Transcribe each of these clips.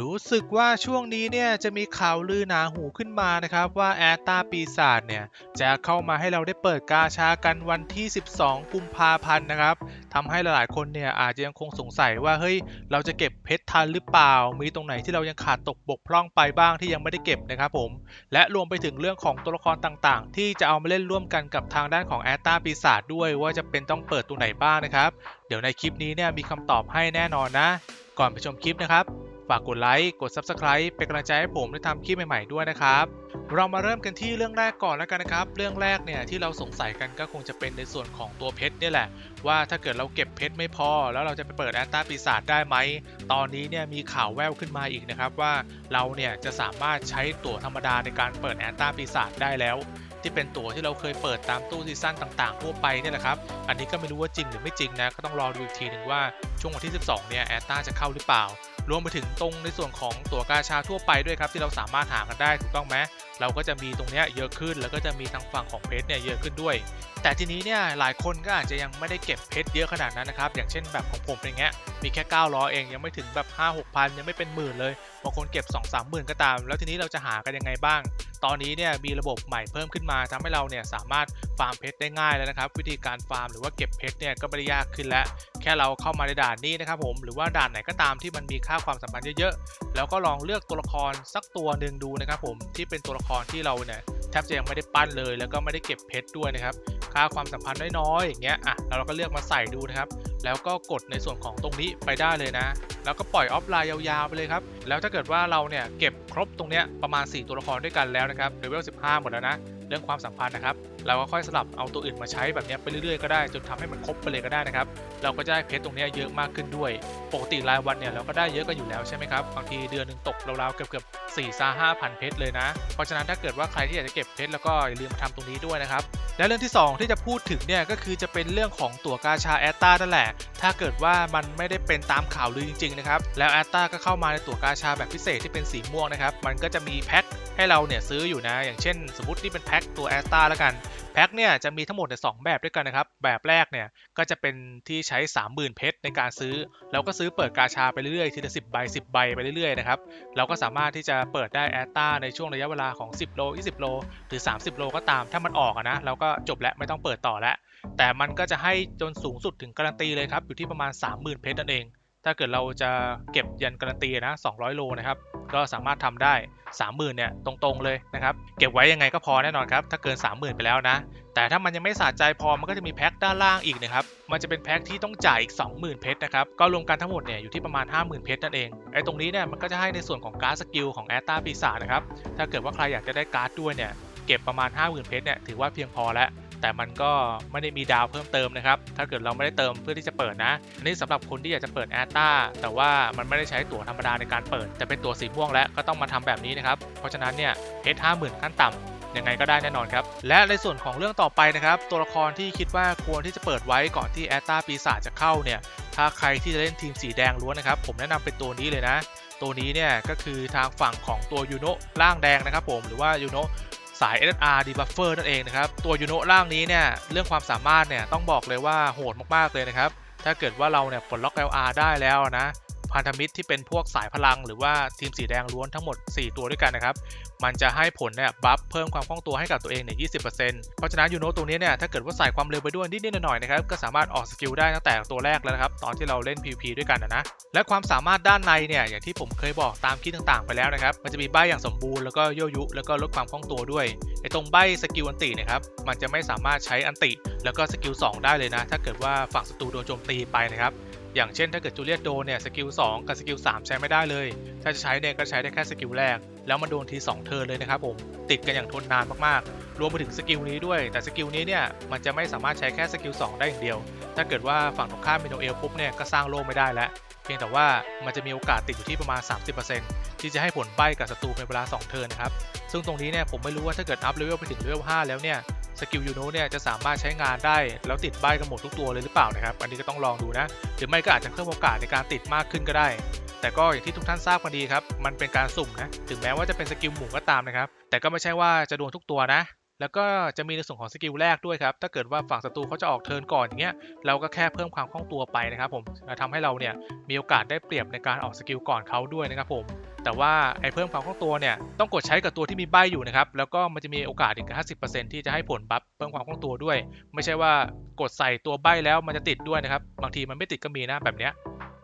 รู้สึกว่าช่วงนี้เนี่ยจะมีข่าวลือหนาหูขึ้นมานะครับว่าแอตตาปีศาจเนี่ยจะเข้ามาให้เราได้เปิดกาชากันวันที่ 12 กุมภาพันธ์นะครับทำให้หลายๆคนเนี่ยอาจจะยังคงสงสัยว่าเฮ้ยเราจะเก็บเพชรทันหรือเปล่า มีตรงไหนที่เรายังขาดตกบกพร่องไปบ้างที่ยังไม่ได้เก็บนะครับผมและรวมไปถึงเรื่องของตัวละครต่างๆ ที่จะเอามาเล่นร่วมกันกับทางด้านของแอตตาปีศาจด้วยว่าจะเป็นต้องเปิดตัวไหนบ้างนะครับเดี๋ยวในคลิปนี้เนี่ยมีคำตอบให้แน่นอนนะ ก่อนไปชมคลิปนะครับ ฝากกดไลค์ กด Subscribe เป็นกำลังใจให้ผมได้ทำคลิปใหม่ๆด้วยนะครับ เรามาเริ่มกันที่เรื่องแรกก่อนแล้วกันนะครับ เรื่องแรกเนี่ยที่เราสงสัยกันก็คงจะเป็นในส่วนของตัวเพชรนี่แหละ ว่าถ้าเกิดเราเก็บเพชรไม่พอ แล้วเราจะไปเปิดแอนตาปีศาจได้ไหม ตอนนี้เนี่ยมีข่าวแววขึ้นมาอีกนะครับว่าเราเนี่ยจะสามารถใช้ตั๋วธรรมดาในการเปิดแอนตาปีศาจได้แล้วที่เป็นตั๋วที่เราเคยเปิดตามตู้ซีซั่นต่างๆทั่วไปเนี่ยแหละครับ อันนี้ก็ไม่รู้ว่าจริงหรือไม่จริงนะ ก็ต้องรอดูอีกทีหนึ่งว่าช่วงวันที่ 12 เนี่ยแอตตาจะเข้าหรือเปล่า รวมไปถึงตรงในส่วนของตั๋วกาชาทั่วไปด้วยครับที่เราสามารถหากันได้ถูกต้องไหมเราก็จะมีตรงนี้เยอะขึ้นแล้วก็จะมีทางฝั่งของเพชรเนี่ยเยอะขึ้นด้วย แต่ทีนี้เนี่ยหลายคนก็อาจจะยังไม่ได้เก็บเพชรเยอะขนาดนั้นนะครับ อย่างเช่นแบบของผมอย่างเงี้ยมีแค่ 900 เองยังไม่ถึงแบบ 5 6พันยังไม่เป็นหมื่นเลยบางคนเก็บ 2 3หมื่นก็ตาม แล้วทีนี้เราจะหากันยังไงบ้าง ตอนนี้เนี่ยมีระบบใหม่เพิ่มขึ้นมาทำให้เราเนี่ยสามารถฟาร์มเพชรได้ง่ายแล้วนะครับ วิธีการฟาร์มหรือว่าเก็บเพชรเนี่ยก็ไม่ได้ยากขึ้นแล้ว แค่เราเข้ามาในด่านนี้นะครับผมหรือว่าด่านไหนก็ตามที่มันมีค่าความสัมพันธ์เยอะๆแล้วก็ลองเลือกตัวละครสักตัวหนึ่งดูนะครับผมที่เป็นตัวละครที่เราเนี่ยแทบจะยังไม่ได้ปั้นเลย แล้วก็ไม่ได้เก็บเพชรด้วยนะครับ ค่าความสัมพันธ์น้อยๆอย่างเงี้ยอะแล้วเราก็เลือกมาใส่ดูนะครับ แล้วก็กดในส่วนของตรงนี้ไปได้เลยนะ แล้วก็ปล่อยออฟไลน์ยาวๆไปเลยครับ แล้วถ้าเกิดว่าเราเนี่ยเก็บครบตรงเนี้ยประมาณ 4 ตัวละครด้วยกันแล้วนะครับเลเวล15 หมดแล้วนะ เรื่องความสัมพันธ์นะครับ เราก็ค่อยสลับเอาตัวอื่นมาใช้แบบนี้ไปเรื่อยๆก็ได้จนทำให้มันครบไปเลยก็ได้นะครับ เราก็จะได้เพชรตรงนี้เยอะมากขึ้นด้วย ปกติรายวันเนี่ยเราก็ได้เยอะกันอยู่แล้วใช่ไหมครับ บางทีเดือนหนึ่งตกราวๆเกือบเกือบสี่ซาห้าพันเพชรเลยนะ เพราะฉะนั้นถ้าเกิดว่าใครที่อยากจะเก็บเพชรแล้วก็อย่าลืมมาทำตรงนี้ด้วยนะครับ และเรื่องที่ 2 ที่จะพูดถึงเนี่ยก็คือจะเป็นเรื่องของตั๋วกาชาแอตตานั่นแหละ ถ้าเกิดว่ามันไม่ได้เป็นตามข่าวลือจริงๆนะครับ แล้วแอตตาก็เข้ามาในตั๋วกาชาแบบพิเศษที่เป็นสีม่วงนะครับ มันก็จะมีแพ็คให้เราเนี่ยซื้ออยู่นะ อย่างเช่น สมมตินี่เป็นแพ็คตัวแอตตาแล้วกัน แพ็คเนี่ยจะมีทั้งหมดในสองแบบด้วยกันนะครับ แบบแรกเนี่ยก็จะเป็นที่ใช้ 30,000 เพชรในการซื้อ แล้วก็ซื้อเปิดกาชาไปเรื่อยๆ ทีละ 10 ใบ 10 ใบไปเรื่อยๆนะครับ เราก็สามารถที่จะเปิดได้แอตตาในช่วงระยะเวลาของ 10 โล 20 โล หรือ 30 โลก็ตาม ถ้ามันออกนะเราก็จบแล้วไม่ต้องเปิดต่อแล้ว แต่มันก็จะให้จนสูงสุดถึงการันตีเลยครับอยู่ที่ประมาณ 30,000 เพชรนั่นเอง ถ้าเกิดเราจะเก็บยันการันตีนะ 200 โลนะครับ ก็สามารถทำได้ 30,000 เนี่ย ตรงๆเลยนะครับ เก็บไว้ยังไงก็พอแน่นอนครับ ถ้าเกิน 30,000 ไปแล้วนะ แต่ถ้ามันยังไม่สะใจพอ มันก็จะมีแพ็คด้านล่างอีกนะครับ มันจะเป็นแพ็คที่ต้องจ่ายอีก 20,000 เพชรนะครับ ก็รวมกันทั้งหมดเนี่ยอยู่ที่ประมาณ 50,000 เพชรนั่นเอง ไอ้ตรงนี้เนี่ยมันก็จะให้ในส่วนของการ์ดสกิลของแอตตาปีศาจนะครับ ถ้าเกิดว่าใครอยากจะได้การ์ดด้วยเนี่ย เก็บประมาณ 50,000 เพชรเนี่ยถือว่าเพียงพอแล้ว แต่มันก็ไม่ได้มีดาวเพิ่มเติมนะครับ ถ้าเกิดเราไม่ได้เติมเพื่อที่จะเปิดนะ อันนี้สำหรับคนที่อยากจะเปิดแอตตาแต่ว่ามันไม่ได้ใช้ตั๋วธรรมดาในการเปิด แต่เป็นตั๋วสีม่วงแล้วก็ต้องมาทำแบบนี้นะครับ เพราะฉะนั้นเนี่ยเพชร50,000ขั้นต่ำยังไงก็ได้แน่นอนครับ และในส่วนของเรื่องต่อไปนะครับ ตัวละครที่คิดว่าควรที่จะเปิดไว้ก่อนที่แอตตาปีศาจจะเข้าเนี่ย ถ้าใครที่จะเล่นทีมสีแดงล้วนนะครับ ผมแนะนำเป็นตัวนี้เลยนะ ตัวนี้เนี่ยก็คือทางฝั่งของตัวยูโนะร่างแดงนะครับผม หรือว่ายูโนะ สาย SSR Debuffer นั่นเองนะครับ ตัวยูโนะร่างนี้เนี่ย เรื่องความสามารถเนี่ย ต้องบอกเลยว่าโหดมาก ๆ เลยนะครับ ถ้าเกิดว่าเราเนี่ยปลดล็อก LR ได้แล้วนะ พันธมิตรที่เป็นพวกสายพลัง หรือว่าทีมสีแดงล้วนทั้งหมด 4 ตัวด้วยกันนะครับ มันจะให้ผลเนี่ยบัฟเพิ่มความคล่องตัวให้กับตัวเองเนี่ย20%เพราะฉะนั้นยูโนตัวนี้เนี่ยถ้าเกิดว่าใส่ความเร็วไปด้วยนิดๆหน่อยๆนะครับก็สามารถออกสกิลได้ตั้งแต่ตัวแรกแล้วนะครับตอนที่เราเล่น PVP ด้วยกันนะนะและความสามารถด้านในเนี่ยอย่างที่ผมเคยบอกตามคลิปต่างๆ ไปแล้วนะครับมันจะมีใบอย่างสมบูรณ์แล้วก็โยยุ แล้วก็ลดความคล่องตัวด้วยไอ้ตรงใบสกิลอันตินะครับมันจะไม่สามารถใช้อันติ แล้วก็สกิล2ได้เลยนะ ถ้าเกิดว่าฝั่งศัตรูโดนโจมตีไปนะครับ อย่างเช่นถ้าเกิดจูเลียตโดนเนี่ยสกิล2กับสกิล3ใช้ไม่ได้เลย ถ้าจะใช้เนี่ยก็ใช้ได้แค่สกิลแรก แล้วมันโดนที2เทิร์นเลยนะครับผมติดกันอย่างทนนานมากๆ รวมไปถึงสกิลนี้ด้วย แต่สกิลนี้เนี่ยมันจะไม่สามารถใช้แค่สกิล2ได้อย่างเดียว ถ้าเกิดว่าฝั่งตรงข้ามมิโนเอลปุ๊บเนี่ยก็สร้างโล่ไม่ได้แล้วเพียงแต่ว่ามันจะมีโอกาสติดอยู่ที่ประมาณ 30%ที่จะให้ผลใบกับศัตรูเป็นเวลา 2 เทิร์นนะครับ ซึ่งตรงนี้เนี่ยผมไม่รู้ว่าถ้าเกิดอัพเลเวลไปถึงเลเวล 5 แล้วเนี่ย สกิลยูโนเนี่ยจะสามารถใช้งานได้แล้วติดใบกันหมดทุกตัวเลยหรือเปล่านะครับ อันนี้ก็ต้องลองดูนะ หรือไม่ก็อาจจะเพิ่มโอกาสในการติดมากขึ้นก็ได้ แต่ก็อย่างที่ทุกท่านทราบกันดีครับ มันเป็นการสุ่มนะ ถึงแม้ว่าจะเป็นสกิลหมู่ก็ตามนะครับ แต่ก็ไม่ใช่ว่าจะโดนทุกตัวนะ แล้วก็จะมีในส่วนของสกิลแรกด้วยครับ ถ้าเกิดว่าฝั่งศัตรูเขาจะออกเทิร์นก่อนอย่างเงี้ย เราก็แค่เพิ่มความคล่องตัวไปนะครับผมทำให้เราเนี่ยมีโอกาสได้เปรียบในการออกสกิลก่อนเขาด้วยนะครับผม แต่ว่าไอ้เพิ่มความคล่องตัวเนี่ยต้องกดใช้กับตัวที่มีใบอยู่นะครับ แล้วก็มันจะมีโอกาสอีก 50%ที่จะให้ผลบัฟเพิ่มความคล่องตัวด้วย ไม่ใช่ว่ากดใส่ตัวใบแล้วมันจะติดด้วยนะครับ บางทีมันไม่ติดก็มีนะแบบเนี้ย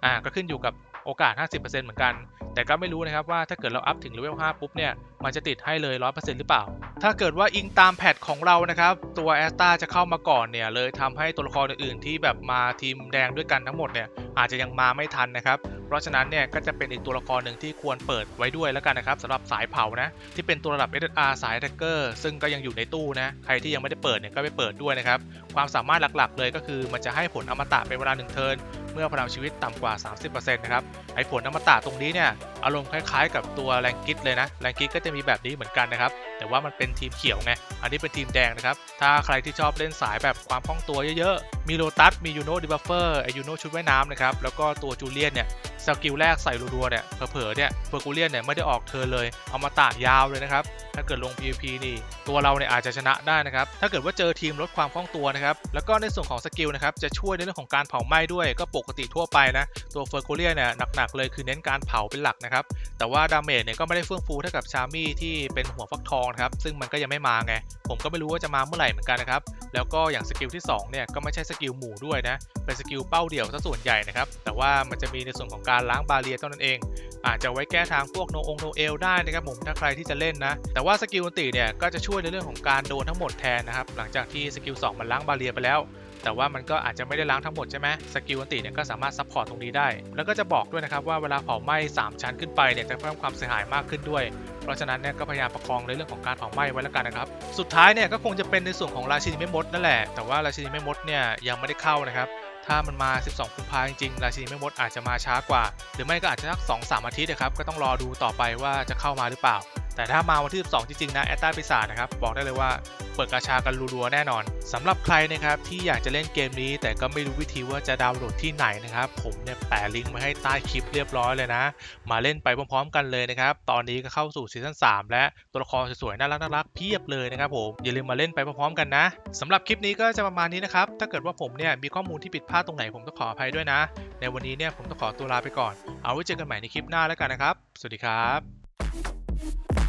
อ่าก็ขึ้นอยู่กับโอกาส 50%เหมือนกัน แต่ก็ไม่รู้นะครับว่าถ้าเกิดเราอัพถึงเลเวล 5 ปุ๊บเนี่ย มันจะติดให้เลย 100%หรือเปล่า ถ้าเกิดว่าอิงตามแพทของเรานะครับ ตัวแอสตาจะเข้ามาก่อนเนี่ย เลยทำให้ตัวละครอื่นๆที่แบบมาทีมแดงด้วยกันทั้งหมดเนี่ย อาจจะยังมาไม่ทันนะครับ ราะฉะนั้นเนี่ยก็จะเป็นอีกตัวละครหนึ่งที่ควรเปิดไว้ด้วยแล้วกันนะครับสำหรับสายเผานะ ที่เป็นตัวระดับ SSR สายแท็กเกอร์ซึ่งก็ยังอยู่ในตู้นะ ใครที่ยังไม่ได้เปิดเนี่ยก็ไปเปิดด้วยนะครับ ความสามารถหลักๆ เลยก็คือมันจะให้ผลอมตะเป็นเวลาหนึ่งเทิร์น เมื่อพลังชีวิตต่ำกว่า 30%นะครับไอผลอมตะตรงนี้เนี่ยอารมณ์คล้ายๆ กับตัวแรงกิตเลยนะแรงกิตก็จะมีแบบนี้เหมือนกันนะครับ แต่ว่ามันเป็นทีมเขียวไงอันนี้เป็นทีมแดงนะครับ ถ้าใครที่ชอบเล่นสายแบบความคล่องตัวเยอะๆ มีโลตัสมียูโนดิบัฟเฟอร์ไอยูโนชุดว่ายน้ำนะครับ แล้วก็ตัวจูเลียนเนี่ยสกิลแรกใส่รัวๆเนี่ยเผลอๆเนี่ยเฟอร์กูเลียนเนี่ยไม่ได้ออกเธอเลยเอามาตะยาวเลยนะครับถ้าเกิดลง PVP นี่ตัวเราเนี่ยอาจจะชนะได้นะครับถ้าเกิดว่าเจอทีมลดความคล่องตัวนะครับแล้วก็ในส่วนของสกิลนะครับจะช่วยในเรื่องของการเผาไหม้ด้วยก็ปกติทั่วไปนะ ตัวเฟอร์กูเลียเนี่ยหนักๆเลยคือเน้นการเผาเป็นหลักนะครับ แต่ว่าดาเมจเนี่ยก็ไม่ได้เฟื่องฟูเท่ากับชามี่ที่เป็นหัวฟักทองครับ ซึ่งมันก็ยังไม่มาไง ผมก็ไม่รู้ว่าจะมาเมื่อไหร่เหมือนกันนะครับ แล้วก็อย่างสกิลที่2เนี่ยก็ไม่ใช่สกิลหมู่ด้วยนะ เป็นสกิลเป้าเดี่ยวซะส่วนใหญ่นะครับ แต่ว่ามันจะมีในส่วนของการล้างบาเรียเท่านั้นเอง อาจจะไว้แก้ทางพวกโนองโนเอลได้นะครับผมถ้าใครที่จะเล่นนะ แต่ว่าสกิลอันติเนี่ยก็จะช่วยในเรื่องของการโดนทั้งหมดแทนนะครับ หลังจากที่สกิล2มันล้างบาเรียไปแล้ว แต่ว่ามันก็อาจจะไม่ได้ล้างทั้งหมดใช่ไหมสกิลอันติเนี่ยก็สามารถซัพพอร์ตตรงนี้ได้ แล้วก็จะบอกด้วยนะครับว่าเวลาเผาไหม้3 ชั้นขึ้นไปเนี่ยจะเพิ่มความเสียหายมากขึ้นด้วย เพราะฉะนั้นเนี่ยก็พยายามประคองในเรื่องของการเผาไหม้ไว้แล้วกันนะครับ สุดท้ายเนี่ยก็คงจะเป็นในส่วนของราชินีแม่มดนั่นแหละ แต่ว่าราชินีแม่มดเนี่ยยังไม่ได้เข้านะครับถ้ามันมา 12กุมภาพันธ์จริงๆ ราชินีแม่มดอาจจะมาช้ากว่า หรือไม่ก็อาจจะสัก2-3อาทิตย์นะครับ ก็ต้องรอดูต่อไปว่าจะเข้ามาหรือเปล่า แต่ถ้ามาวันที่12จริงๆนะแอตตาปีศาจนะครับบอกได้เลยว่าเปิดกาชากันรัวๆแน่นอนสำหรับใครนะครับที่อยากจะเล่นเกมนี้ แต่ก็ไม่รู้วิธีว่าจะดาวน์โหลดที่ไหนนะครับ ผมเนี่ยแปะลิงก์มาให้ใต้คลิปเรียบร้อยเลยนะ มาเล่นไปพร้อมๆ กันเลยนะครับ ตอนนี้ก็เข้าสู่ซีซั่น3และตัวละครสวยๆน่ารักๆเพียบเลยนะครับผมอย่าลืมมาเล่นไปพร้อมๆกันนะสำหรับคลิปนี้ก็จะประมาณนี้นะครับถ้าเกิดว่าผมเนี่ยมีข้อมูลที่ผิดพลาดตรงไหนผมต้องขออภัยด้วยนะ ในวันนี้เนี่ยผมต้องขอตัวลาไปก่อน เอาไว้เจอกันใหม่ในคลิปหน้าแล้วกันนะครับ สวัสดีครับ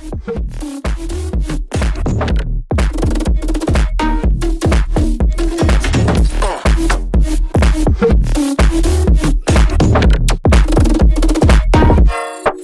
Thank you.